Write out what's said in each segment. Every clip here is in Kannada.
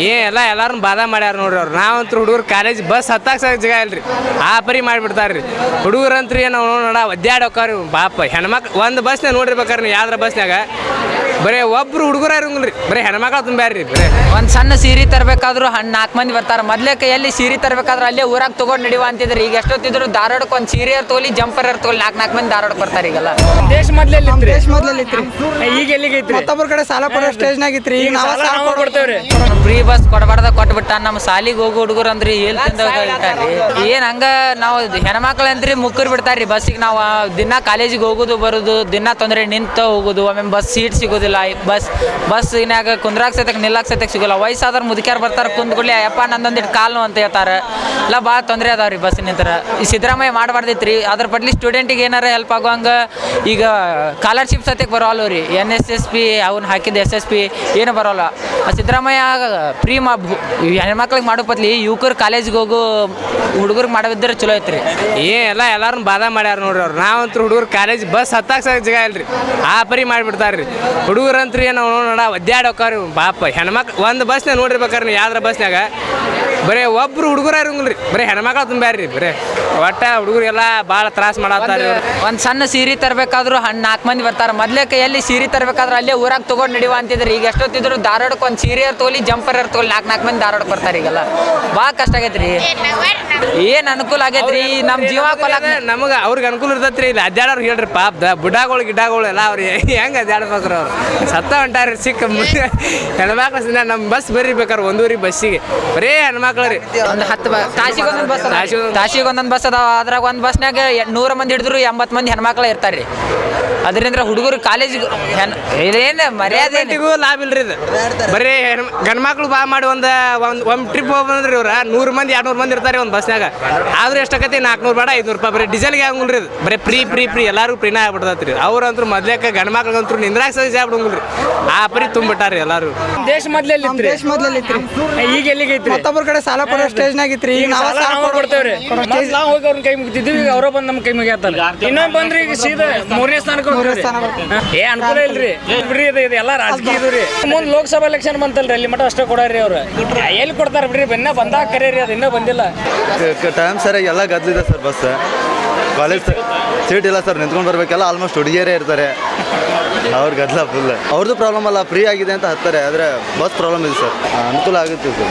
ಏ, ಎಲ್ಲ ಎಲ್ಲಾರು ಬಾದ ಮಾಡ್ಯಾರ ನೋಡ್ರಿ ಅವ್ರು. ನಾವಂತೂ ಹುಡುಗರು ಕಾಲೇಜ್ ಬಸ್ ಹತ್ತಾಕ ಸಾಕ ಜಾಗ ಇಲ್ರಿ. ಆ ಪರಿ ಮಾಡಿಬಿಡ್ತಾರ್ರಿ. ಹುಡುಗರಂತ್ರಿ ನಾವು ನೋಡ ಒದ್ದಾಡೋಕಾರ ಬಾಪ ಹೆಣ್ಮಕ್ಳು, ಒಂದು ಬಸ್ನಾಗ ನೋಡಿರ್ಬೇಕಾರೆ ಯಾವ್ದ್ರ ಬಸ್ನಾಗ ಬರೀ ಒಬ್ರು ಹುಡುಗರ ಇರಂಗಿಲ್ರಿ. ಬರೀ ಹೆಣ್ಮಕ್ಳು ತುಂಬ್ಯಾರ್ರಿ ಬರೀ. ಒಂದ್ ಸಣ್ಣ ಸೀರೆ ತರಬೇಕಾದ್ರು ಹಣ್ಣು ನಾಲ್ಕು ಮಂದಿ ಬರ್ತಾರ. ಮೊದ್ಲೇಕ ಕೈಯಲ್ಲಿ ಸೀರೆ ತರಬೇಕಾದ್ರೆ ಅಲ್ಲೇ ಊರಾಗ ತೊಗೊಂಡು ನಡೆಯುವ ಅಂತಿದ್ರು. ಈಗ ಎಷ್ಟೊತ್ತಿದ್ರು ಧಾರವಾಡಕ್ಕೆ ಒಂದು ಸೀರೆ ತೋಲಿ ಜಂಪರ್ ತೋಲಿ ನಾಲ್ಕು ನಾಲ್ಕು ಮಂದಿ ಧಾರವಾಡಕ್ಕೆ ಬರ್ತಾರೆ ಈಗೆಲ್ಲ. ದೇಶ ಮೊದ್ಲೆಲ್ಲಿ ದೇಶ ಮೊದ್ಲಲ್ಲಿ ಇತ್ರಿ. ಈಗ ಎಲ್ಲಿಗೆ ಐತ್ರಿ ಮತ್ತೊಬ್ಬರ ಕಡೆ ಸಾಲ ಕೊಡೋ ಸ್ಟೇಜ್ನಾಗ ಇತ್ರಿ. ಈಗ ನಾವು ಸಾಲ ಕೊಡ್ತೇವೆ ಕೊಡ್ತೇವ್ರಿ. ಫ್ರೀ ಬಸ್ ಕೊಡಬಾರ್ದ ಕೊಟ್ಬಿಟ್ಟ ನಮ್ಮ ಸಾಲಿಗೆ ಹೋಗು ಹುಡುಗರು ಅಂದ್ರೆ ಏಲ್ ತಿಂದ್ರಿ ಏನು ಏನ್ ಹಂಗ ನಾವು ಹೆಣ್ಮಕ್ಳು ಅಂದ್ರಿ ಮುಕ್ಕರ್ ಬಿಡ್ತಾರ್ರಿ. ಬಸ್ಸಿಗೆ ನಾವು ದಿನ ಕಾಲೇಜಿಗೆ ಹೋಗೋದು ಬರೋದು ದಿನ ತೊಂದರೆ ನಿಂತ ಹೋಗೋದು ಆಮೇಲೆ ಬಸ್ ಸೀಟ್ ಸಿಗೋದಿಲ್ಲ. ಬಸ್ ಬಸ್ ಇನ್ಯಾಗ ಕುಂದ್ರಾಕ್ ಸತ್ಯಕ್ಕೆ ನಿಲ್ಲಾಕ್ ಸತಕ್ ಸಿಗೋಲ್ಲ. ವಯಸ್ಸಾದ್ರೆ ಮುದುಕ್ಯಾರ ಬರ್ತಾರ ಕುಂದ್ಕೊಳ್ಳಿ ಅಯ್ಯಪ್ಪ ನಂದೊಂದಿಟ್ಟು ಕಾಲು ಅಂತ ಹೇಳ್ತಾರೆ. ಇಲ್ಲ ಭಾಳ ತೊಂದರೆ ಅದಾವ್ರಿ ಬಸ್ ನಿಂತರ. ಈ ಸಿದ್ದರಾಮಯ್ಯ ರೀ ಅದ್ರ ಬದ್ಲಿ ಸ್ಟೂಡೆಂಟಿಗೆ ಏನಾರ ಹೆಲ್ಪ್ ಆಗುವಂಗ ಈಗ ಸ್ಕಾಲರ್ಶಿಪ್ ಸತ್ಯಕ್ಕೆ ಬರೋಲ್ಲ ರೀ. ಎನ್ ಎಸ್ ಎಸ್ ಪಿ ಅವ್ನು ಹಾಕಿದ ಎಸ್ ಎಸ್ ಪಿ ಏನು ಬರೋಲ್ಲ ಸಿದ್ದರಾಮಯ್ಯ ಫ್ರೀ ಮಾ ಹೆಣ್ಮಕ್ಳಿಗೆ ಮಾಡೋ ಬದ್ಲಿ ಯುವಕರು ಕಾಲೇಜ್ಗೆ ಹೋಗು, ಹುಡುಗರಿಗೆ ಮಾಡೋದಿದ್ರೆ ಚಲೋ ಐತ್ರಿ. ಏ, ಎಲ್ಲ ಎಲ್ಲಾರು ಬಾದ ಮಾಡ್ಯಾರ ನೋಡ್ರಿ ಅವ್ರು. ನಾವಂತೂ ಹುಡುಗರು ಕಾಲೇಜ್ ಬಸ್ ಹತ್ತಾಕ ಸಾಕ ಜಾಗ ಇಲ್ರಿ. ಆ ಪರಿ ಮಾಡಿಬಿಡ್ತಾರ್ರಿ. ಹುಡುಗರಂತ್ರು ನಾವು ನೋಡ ಒದ್ದಾಡಿ ಪಾಪ ಬಾಪ ಹೆಣ್ಮಕ್ಳು ಒಂದು ಬಸ್ನಾಗ ನೋಡಿರ್ಬೇಕಾರೆ ನೀವು ಯಾವ್ದ್ರ ಬಸ್ನಾಗ ಬರೀ ಒಬ್ರು ಹುಡುಗರ ಇರಂಗಿಲ್ರಿ. ಬರೀ ಹೆಣ್ಮಕ್ಳು ತುಂಬ್ಯಾರ್ರಿ ಬರೀ. ಒಟ್ಟ ಹುಡುಗರೆಲ್ಲ ಭಾಳ ತ್ರಾಸ ಮಾಡತ್ತಾರ ಒಂದು ಸಣ್ಣ ಸೀರೆ ತರಬೇಕಾದ್ರು ಹಣ್ಣು ನಾಲ್ಕು ಮಂದಿ ಬರ್ತಾರೆ. ಮೊದ್ಲೇಕ ಎಲ್ಲಿ ಸೀರೆ ತರಬೇಕಾದ್ರೆ ಅಲ್ಲೇ ಊರಾಗ ತಗೊಂಡ್ ನಡೆಯುವ ಅಂತಿದ್ರು. ಈಗ ಎಷ್ಟೊತ್ತಿದ್ರು ಧಾರವಾಡಕ್ಕೆ ಒಂದು ಸೀರೆ ತೋಲಿ ಜಂಪರ್ ತೋಲಿ ನಾಲ್ಕು ನಾಲ್ಕು ಮಂದಿ ಧಾರವಾಡಕ್ಕೆ ಬರ್ತಾರೆ ಈಗೆಲ್ಲ. ಭಾಳ ಕಷ್ಟ ಆಗೈತ್ರಿ. ಏನು ಅನುಕೂಲ ಆಗೈತ್ರಿ? ನಮ್ಮ ಜೀವ ಕೊಲಾಕ ನಮಗೆ ಅವ್ರಿಗೆ ಅನುಕೂಲ ಇರ್ತೈತ್ರಿ. ಇಲ್ಲಿ ಅಡ್ಡಾಡೋರು ಹೇಳ್ರಿ ಪಾಪ ದ ಬುಡ್ಡಾಗಳು ಗಿಡ್ಡಾಗಳು ಎಲ್ಲ ಅವ್ರು ಹೆಂಗೆ ಅಡ್ಡಾಡ್ಬೇಕ್ರಿ ಅವ್ರು. ಸತ್ತ ಹೊಂಟಾರ್ರಿ ಸಿಕ್ಕ ಹೆಣ್ಮಕ್ಳು ನಮ್ಮ ಬಸ್ ಬರ್ರಿ ಬೇಕಾರೆ ಒಂದೂರಿ ಬಸ್ಸಿಗೆ. ಬರೀ ಹೆಣ್ಮಕ್ಳು ರೀ. ಒಂದು ಹತ್ತು ಬ ತಾಸಿಗೆ ಒಂದೊಂದು ಬಸ್ ತಾಸಿಗ್ ಒಂದೊಂದ್- ತಾಸಿಗೆ ಒಂದೊಂದು ಬಸ್ ಅದಾವ. ಅದ್ರಾಗ ಒಂದು ಬಸ್ನಾಗ ನೂರ ಮಂದಿ ಹಿಡಿದ್ರು ಎಂಬತ್ತು ಮಂದಿ ಹೆಣ್ಮಕ್ಳು ಇರ್ತಾರೆ ರೀ. ಅದರಿಂದ ಹುಡುಗರು ಕಾಲೇಜಿಗೆ ಹೆಣ್ ಇದೇನು ಮರ್ಯಾದೆ? ಲಾಭ ಇಲ್ರಿ ಇದು. ಬರೀ ಗಂಡ್ಮಕ್ಳು ಬಾ ಮಾಡಿ ಒಂದು ಒಂದು ಒಂದು ಟ್ರಿಪ್ ಹೋಗಿ ಬಂದ್ರಿ ಇವ್ರ. ನೂರು ಮಂದಿ ಎರಡ್ನೂರು ಮಂದಿ ಇರ್ತಾರೆ ಒಂದು ಬಸ್ನಾಗ ಆದ್ರೂ ಎಷ್ಟಾಗತ್ತೆ ನಾಲ್ಕುನೂರು ಬೇಡ ಐದುನೂರು ರೂಪಾಯಿ. ಬರೀ ಡೀಸೆಲ್ಗೆ ಹಂಗಿಲ್ರಿ ಇದು. ಬರೀ ಫ್ರೀ ಫ್ರೀ ಫ್ರೀ ಎಲ್ಲರಿಗೂ ಫ್ರೀನ ಆಗ್ಬಿಡ್ತೈತ್ರಿ ಅವ್ರಂತೂ ಮೊದ್ಲೇಕ ಗಂಡ್ಮಕ್ಳಿಗಂತೂ ನಿಂದ್ರಾಗ ಸಹ ಆಗ್ಬಿಡಂಗಿಲ್ರಿ ಆ ಪರಿ ತುಂಬಿಟ್ಟಾರಿ ಎಲ್ಲರೂ ದೇಶ ಮೊದ್ಲೆಲ್ಲಿ ದೇಶ ಮೊದ್ಲಲ್ಲಿ ಈಗ ಎಲ್ಲಿಗೆ ಐತ್ರಿ ಮತ್ತೊಬ್ಬರ ಕಡೆ ಸಾಲ ಕೊಡೋ ಸ್ಟೇಜ್ ಇತ್ರಿ ಈಗ ನಾವ ಸಾಲ ಕೊಡ್ತೇವ್ರಿ. ನಾವು ಹೋಗಿ ಅವ್ರನ್ನ ಕೈ ಮುಗಿತಿದ್ವಿ ಈಗ ಅವ್ರ ಬಂದು ನಮ್ಮ ಕೈ ಮುಗಿಯತ್ತಲ್ಲ. ಇನ್ನೊಂದು ಬಂದ್ರಿ ಈಗ ಸೀದಾ ಮೂರನೇ ಸ್ಥಾನಕ್ಕೆ ಮೂರನೇ ಸ್ಥಾನ ಏ ಅನುಕೂಲ ಇಲ್ರಿ. ಬಿಡ್ರಿ ಇದು ಇದು ಎಲ್ಲ ರಾಜಕೀಯ ಇದು ರೀ. ಮುಂದೆ ಲೋಕಸಭಾ ಎಲೆಕ್ಷನ್ ಬಂತಲ್ರಿ ಅಲ್ಲಿ ಮಟ್ಟ ಅಷ್ಟೇ ಕೊಡಾರಿ ಅವ್ರು. ಎಲ್ಲಿ ಕೊಡ್ತಾರ ಬಿಡ್ರಿ ಬೆನ್ನ ಬಂದಾಗ ಕರೀರಿ ಅದು ಇನ್ನೂ ಬಂದಿಲ್ಲ. ಟೈಮ್ ಸರಿಯಾಗಿ ಎಲ್ಲ ಗದ್ಲಿದೆ ಸರ್ ಬಸ್. ಕಾಲೇಜ್ ಸೀಟ್ ಇಲ್ಲ ಸರ್, ನಿಂತ್ಕೊಂಡು ಬರಬೇಕಲ್ಲ ಆಲ್ಮೋಸ್ಟ್ ಹುಡುಗಿಯರೇ ಇರ್ತಾರೆ. ಅವ್ರ ಗದ್ದಲ ಫುಲ್ ಅವ್ರದ್ದು ಪ್ರಾಬ್ಲಮ್ ಅಲ್ಲ ಫ್ರೀ ಆಗಿದೆ ಅಂತ ಹತ್ತಾರೆ, ಆದರೆ ಬಸ್ ಪ್ರಾಬ್ಲಮ್ ಇದೆ ಸರ್. ಅನುಕೂಲ ಆಗುತ್ತೆ ಸರ್.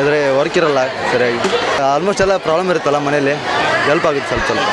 ಆದರೆ ವರ್ಕ್ ಇರಲ್ಲ, ಸರಿಯಾಗಿ. ಆಲ್ಮೋಸ್ಟ್ ಎಲ್ಲ ಪ್ರಾಬ್ಲಮ್ ಇರುತ್ತಲ್ಲ ಮನೇಲಿ ಹೆಲ್ಪ್ ಆಗುತ್ತೆ ಸ್ವಲ್ಪ ಸ್ವಲ್ಪ.